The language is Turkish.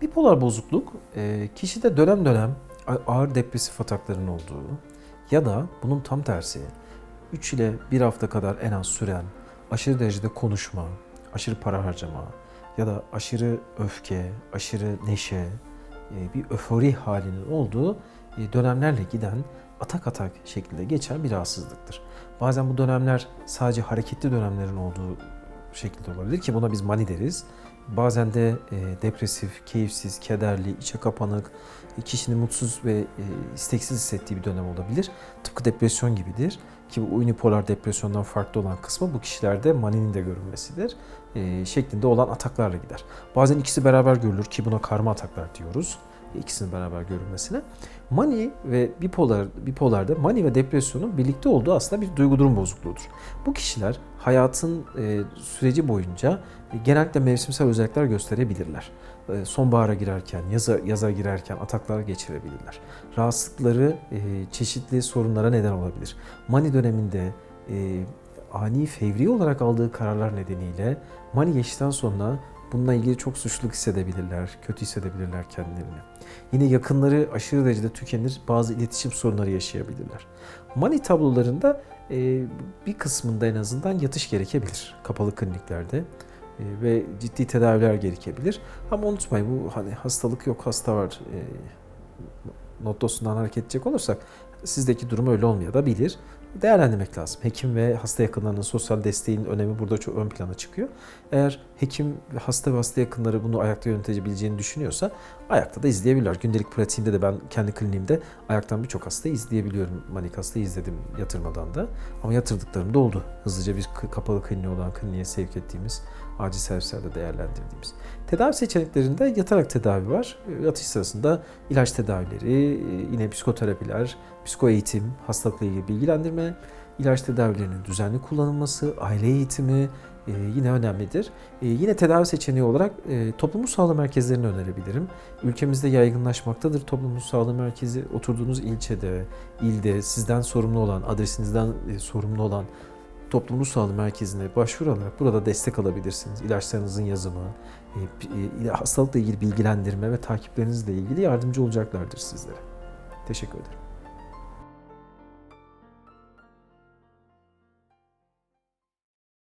Bipolar bozukluk e, kişide dönem dönem ağır depresif atakların olduğu ya da bunun tam tersi 3 ile 1 hafta kadar en az süren aşırı derecede konuşma, aşırı para harcama ya da aşırı öfke, aşırı neşe, e, bir öfori halinin olduğu e, dönemlerle giden atak atak şeklinde geçen bir rahatsızlıktır. Bazen bu dönemler sadece hareketli dönemlerin olduğu şekilde olabilir ki buna biz mani deriz. Bazen de e, depresif, keyifsiz, kederli, içe kapanık, kişinin mutsuz ve e, isteksiz hissettiği bir dönem olabilir. Tıpkı depresyon gibidir ki bu unipolar depresyondan farklı olan kısmı bu kişilerde maninin de görünmesidir. E, şeklinde olan ataklarla gider. Bazen ikisi beraber görülür ki buna karma ataklar diyoruz. İkisinin beraber görülmesine. Mani ve bipolar, bipolarda mani ve depresyonun birlikte olduğu aslında bir duygu durum bozukluğudur. Bu kişiler hayatın e, süreci boyunca e, genellikle mevsimsel özellikler gösterebilirler. E, sonbahara girerken, yaza, yaza girerken ataklar geçirebilirler. Rahatsızlıkları e, çeşitli sorunlara neden olabilir. Mani döneminde e, ani fevri olarak aldığı kararlar nedeniyle mani geçtikten sonra bununla ilgili çok suçluluk hissedebilirler, kötü hissedebilirler kendilerini. Yine yakınları aşırı derecede tükenir, bazı iletişim sorunları yaşayabilirler. Mani tablolarında e, bir kısmında en azından yatış gerekebilir kapalı kliniklerde E, ve ciddi tedaviler gerekebilir. Ama unutmayın bu hani hastalık yok hasta var e, mottosundan hareket edecek olursak sizdeki durum öyle olmayabilir. Değerlendirmek lazım. Hekim ve hasta yakınlarının sosyal desteğin önemi burada çok ön plana çıkıyor. Eğer hekim hasta ve hasta yakınları bunu ayakta yönetebileceğini düşünüyorsa ayakta da izleyebilirler. Gündelik pratiğimde de ben kendi kliniğimde ayaktan birçok hastayı izleyebiliyorum. Manik hastayı izledim yatırmadan da. Ama yatırdıklarım da oldu. Hızlıca bir kapalı kliniğe olan kliniğe sevk ettiğimiz, acil servislerde değerlendirdiğimiz. Tedavi seçeneklerinde yatarak tedavi var. Yatış sırasında ilaç tedavileri, yine psikoterapiler, psiko eğitim, hastalıkla ilgili bilgilendirme, ilaç tedavilerinin düzenli kullanılması, aile eğitimi e, yine önemlidir. E, yine tedavi seçeneği olarak e, toplumsal sağlığı merkezlerini önerebilirim. Ülkemizde yaygınlaşmaktadır toplumsal sağlığı merkezi. Oturduğunuz ilçede, ilde sizden sorumlu olan, adresinizden e, sorumlu olan toplumsal sağlığı merkezine başvurarak burada destek alabilirsiniz. İlaçlarınızın yazımı, e, e, hastalıkla ilgili bilgilendirme ve takiplerinizle ilgili yardımcı olacaklardır sizlere. Teşekkür ederim.